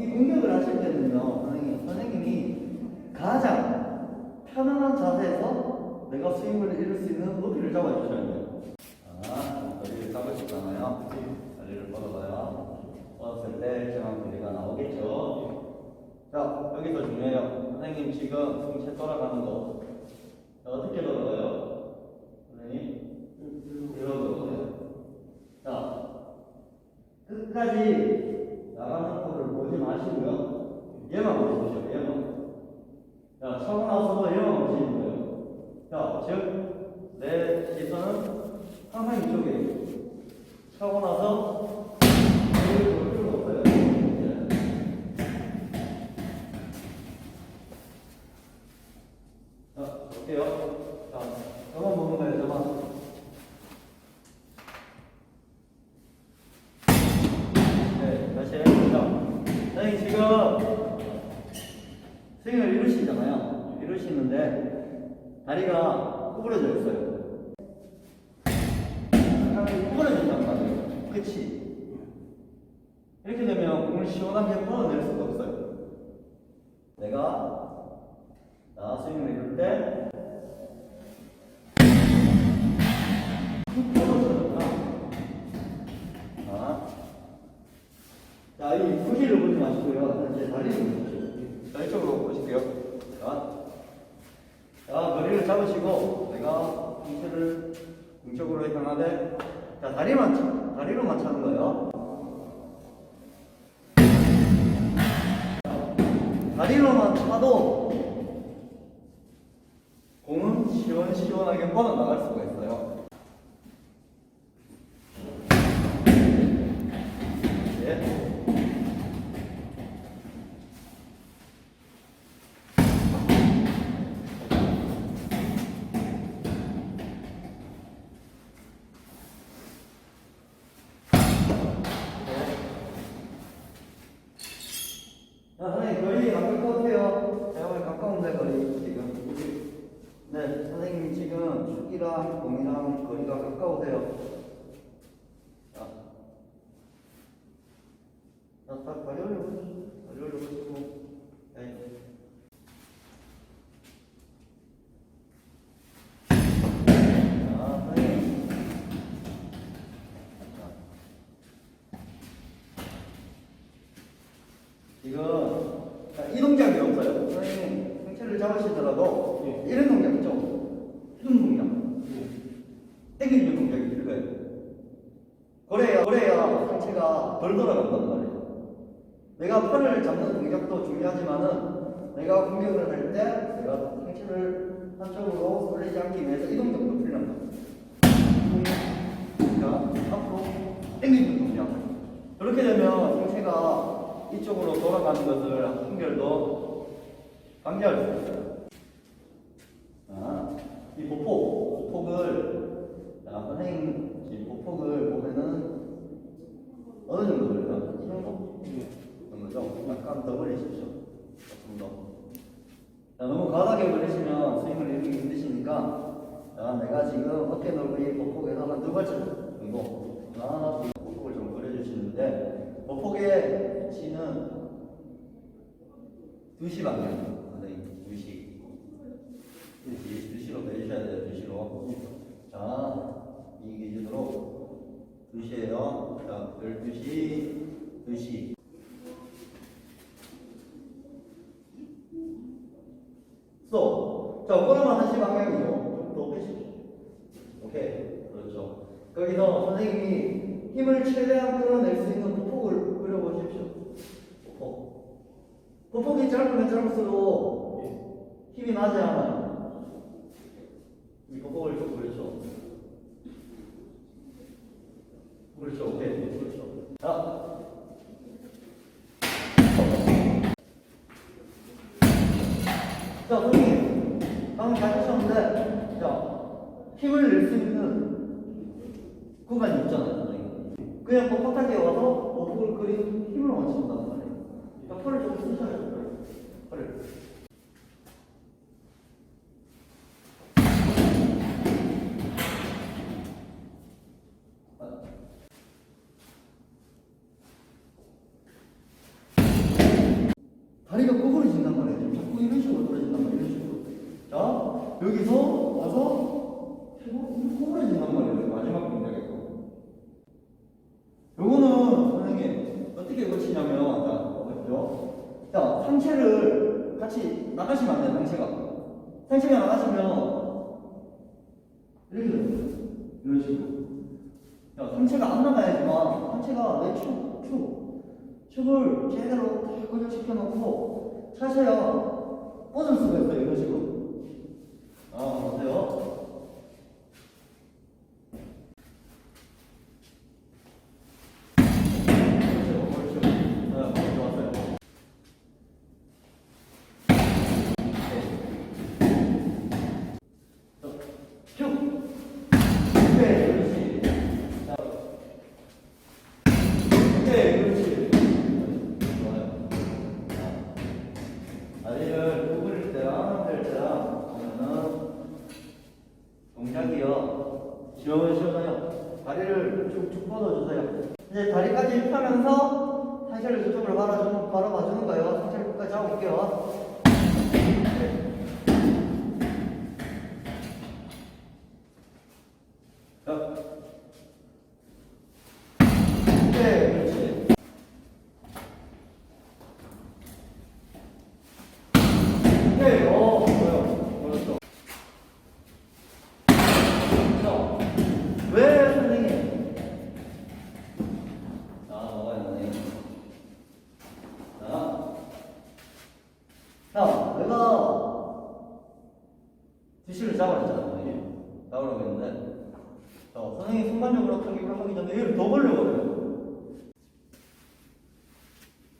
이 공격을 하실 때는요, 선생님, 선생님이 가장 편안한 자세에서 내가 스윙을 이룰 수 있는 높이를 잡아주셔야 돼요. 자, 거리를 잡으시잖아요. 다리를 뻗어봐요. 뻗었을 때 정한 거리가 나오겠죠. 자, 여기서 중요해요. 선생님 지금 승체 돌아가는 거. 자, 어떻게 돌아가요? 선생님? 이러고 돌아가요. 자, 끝까지 나가는 거를 보지 마시고요. 얘만 보십시오. 얘만. 자, 차고 나서도 얘만 보시는 거예요. 자, 즉, 내 시선은 항상 이쪽에. 차고 나서. 자, 볼게요. 자, 저만 보는 거예요, 저만. 네, 다시 해봅니다. 선생님 지금 스윙을 이루시잖아요. 이루시는데 다리가 구부러져 있어요. 구부러진단 말이에요. 그치? 이렇게 되면 공을 시원하게 풀어낼 수가 없어요. 내가 나 스윙을 이룰 때. 자, 자, 이 부시를 보지 마시고요. 이제 다리를 보십시오. 자, 이쪽으로 보실게요. 자, 자, 머리를 잡으시고, 내가 공체를 공쪽으로 향하되, 자, 다리만, 차- 다리로만 차는 거예요. 다리로만 차도, 공은 시원시원하게 뻗어나갈 가까운데 거리 지금. 네, 선생님 지금 축이랑 공이랑 거리가 가까우세요. 자, 자, 딱 다리 올려보시고, 다리 올려보시고, 네. 자, 선생님. 자. 지금 자, 이 동작이 없어요. 선생님 상체를 잡으시더라도 예. 이런 동작 있죠? 이런 동작. 땡기는 동작이 들어가요. 그래야 그래야 상체가 덜 돌아간단 말이에요. 내가 팔을 잡는 동작도 중요하지만은 내가 공격을 할 때 내가 상체를 한쪽으로 돌리지 않기 위해서 이 동작도 거예요. 자, 앞으로 땡기는 동작. 그렇게 되면 상체가 이쪽으로 돌아가는 것을 한결 더 있어요. 자, 이 보폭, 보폭을, 자, 선생님, 이 보폭을 보면은 어느 정도 걸려요? 이 정도? 그런 거죠? 약간 더 벌리십시오. 조금 더. 자, 너무 과하게 벌리시면 스윙을 이루기 힘드시니까, 자, 내가 지금 어깨 넓이 보폭에서 한두 발짝 정도, 하나, 둘, 보폭을 좀 그려주시는데, 보폭의 위치는 2시 방향, 선생님, 2시. 2시, 2시로 내주셔야 돼요, 2시로. 자, 이 기준으로 2시에요. 자, 12시, 2시. 쏘. 자, 꼬라만 1시 방향이죠. 좀더 빼십시오. 오케이. 그렇죠. 거기서 선생님이 힘을 최대한 끌어낼 수 있는 보폭을 그려보십시오. 보폭. 보폭이 짧으면 짧을수록 힘이 나지 않아요. 이 보폭을 좀 그렇죠. 그렇죠. 오케이. 그렇죠. 자. 자, 선생님. 방금 잘 하셨는데, 자, 힘을 낼 수 있는 구간이 있잖아요. 그냥 뻣뻣하게 와서 보폭을 그린 힘을 원친다는 말이에요. 그러니까 팔을 좀 쓰셔야 돼요. 팔을. 아. 다리가 구부러진단 말이에요. 자꾸 이런 식으로 떨어진단 말이에요. 이런 식으로. 자, 여기서 와서 구부러진단 말이에요. 마지막 동작에서. 요거는 선생님 어떻게 고치냐면 자, 보십시오. 자, 상체를 같이 나가시면 안 돼요. 상체가. 상체가 나가시면 이렇게. 이런 식으로. 자, 상체가 안 나가야지만 상체가 내 축, 축, 축을 제대로 다 고정시켜 놓고 차셔야 뻗을 수가 있어요. 이런 식으로. 아, 보세요. 그렇죠, 그렇죠. 네. 네. 네. 좋아요. 자, 다리를 구부릴 때랑 될 때랑 하면은 동작이요. 시원시원해요. 다리를 쭉쭉 뻗어주세요. 펴면서 상체를 저쪽으로 바라주는, 바라봐주는 거예요. 상체를 끝까지 하고 올게요. 네. 자. 네, 그렇지. 네, 어, 뭐요? 그렇죠. 자, 왜 선생님? 자, 먹어요, 선생님. 자. 자, 내가 뒤실을 잡아냈잖아, 선생님. 잡으라고 했는데. 자, 선생님 순간적으로 타격을 하기 전에 얘를 더 벌려버려요.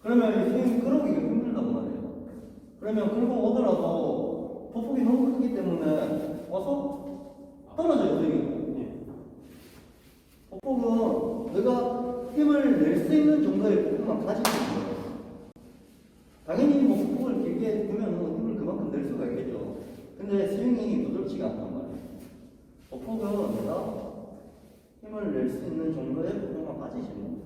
그러면 이 스윙 끌어오기가 힘들단 말이에요. 그러면 끌고 오더라도 보폭이 너무 크기 때문에 와서 떨어져요, 스윙이. 보폭은 내가 힘을 낼 수 있는 정도의 보폭만 가지고 있는 거예요. 당연히 뭐 보폭을 길게 두면 힘을 그만큼 낼 수가 있겠죠. 근데 스윙이 부드럽지가 않단 말이에요. 보폭은 내가 힘을 낼 수 있는 정도의 보폭만 가지시면